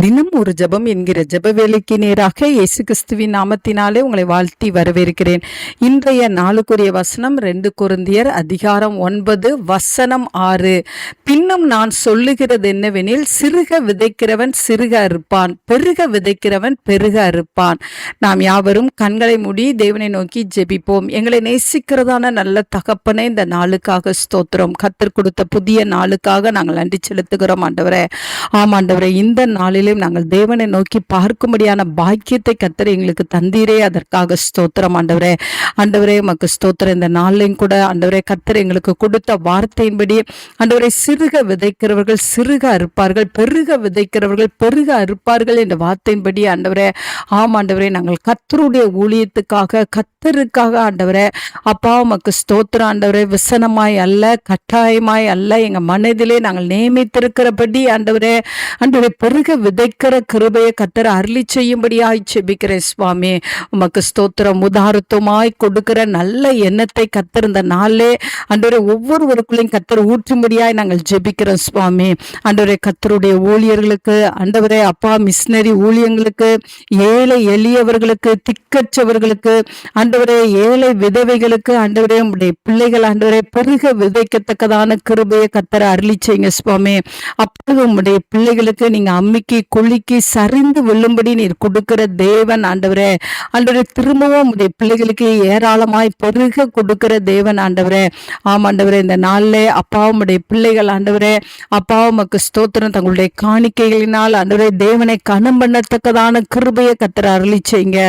தினம் ஒரு ஜெபம் என்கிற ஜப வேலைக்கு நேராக இயேசு கிறிஸ்துவின் நாமத்தினாலே உங்களை வாழ்த்தி வரவேற்கிறேன். இன்றைய நாளுக்குரிய வசனம் ரெண்டு குருந்தியர் அதிகாரம் ஒன்பது வசனம் ஆறு. பின்னும் நான் சொல்லுகிறது என்னவெனில் சிறுக விதைக்கிறவன் சிறுக அறுப்பான் பெருக விதைக்கிறவன் பெருக அறுப்பான். நாம் யாவரும் கண்களை மூடி தேவனை நோக்கி ஜெபிப்போம். எங்களை நேசிக்கிறதான நல்ல தகப்பனே இந்த நாளுக்காக ஸ்தோத்திரம். கத்தர் கொடுத்த புதிய நாளுக்காக நாங்கள் நன்றி செலுத்துகிறோம் ஆண்டவரே. ஆம் இந்த இந்த நாளிலும் நாங்கள் தேவனை நோக்கி பார்க்கும்படியான பாக்கியத்தை கத்தர் எங்களுக்கு தந்தீரே. அதற்காக ஸ்தோத்திரம். ஆண்டவரே ஆண்டவரே உமக்கு ஸ்தோத்திரம். இந்த நாளிலையும் கூட ஆண்டவரே கத்தர் எங்களுக்கு கொடுத்த வார்த்தையின்படி ஆண்டவரை சிறுக விதைக்கிறவர்கள் சிறுக அறுப்பார்கள் பெருக விதைக்கிறவர்கள் பெருக அறுப்பார்கள் என்ற வார்த்தையின்படி ஆண்டவரே ஆம் ஆண்டவரே நாங்கள் கத்தருடைய ஊழியத்துக்காக கத்தருக்காக ஆண்டவரே அப்பா உமக்கு ஸ்தோத்திரம். ஆண்டவரே விசனமாய் அல்ல கட்டாயமாய் அல்ல எங்க மனதிலே நாங்கள் நியமித்திருக்கிறபடி ஆண்டவரே ஆண்டவரை பெருக கிடைக்கிற கிருபையை கத்தர் அருளி செய்யும்படியாய் செபிக்கிறேன் சுவாமி. உமக்கு ஸ்தோத்திரம் உதாரத்துவமாய் கொடுக்கிற நல்ல எண்ணத்தை கத்தர் இந்த நாளே ஆண்டவரே ஒவ்வொருவருக்குள்ளையும் கத்தர் ஊற்றும்படியாய் நாங்கள் ஜெபிக்கிறோம் சுவாமி. ஆண்டவரே கத்தருடைய ஊழியர்களுக்கு அண்டவரே அப்பா மிஷினரி ஊழியங்களுக்கு ஏழை எளியவர்களுக்கு திக்கற்றவர்களுக்கு ஆண்டவரே ஏழை விதவைகளுக்கு அண்டவரே உடைய பிள்ளைகள் ஆண்டவரே பெருக விதைக்கத்தக்கதான கிருபையை கத்தரை அருளி செய்யுங்க சுவாமி. அப்பொழுது உம்முடைய பிள்ளைகளுக்கு நீங்க அம்மிக்கு குலுக்கி சரிந்து விழும்படி நீர் கொடுக்கிற தேவன் ஆண்டவரே. ஆண்டவரே திரும்பவும் உடைய பிள்ளைகளுக்கு ஏராளமாய் பெருக கொடுக்கிற தேவன் ஆண்டவரே. ஆம் ஆண்டவரே இந்த நாளிலே அப்பா உடைய பிள்ளைகள் ஆண்டவரே அப்பா உமக்கு ஸ்தோத்திரம். தங்களுடைய காணிக்கைகளினால் ஆண்டவரே தேவனை கனம் பண்ணத்தக்கதான கிருபையை கத்திர அருளி செய்யுங்க.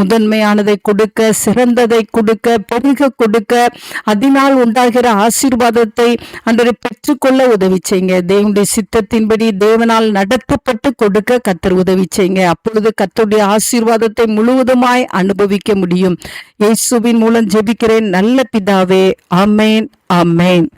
முதன்மையானதை கொடுக்க சிறந்ததை கொடுக்க பெருக கொடுக்க அதனால் உண்டாகிற ஆசீர்வாதத்தை அன்றரை பெற்றுக்கொள்ள உதவி செய்யுங்க. தேவனுடைய சித்தத்தின்படி தேவனால் நடத்தப்பட்டு கொடுக்க கத்தர் உதவி செய்யுங்க. அப்பொழுது கத்தருடைய ஆசீர்வாதத்தை முழுவதுமாய் அனுபவிக்க முடியும். இயேசுவின் மூலம் ஜெபிக்கிறேன். நல்ல பிதாவே அமேன் அமேன்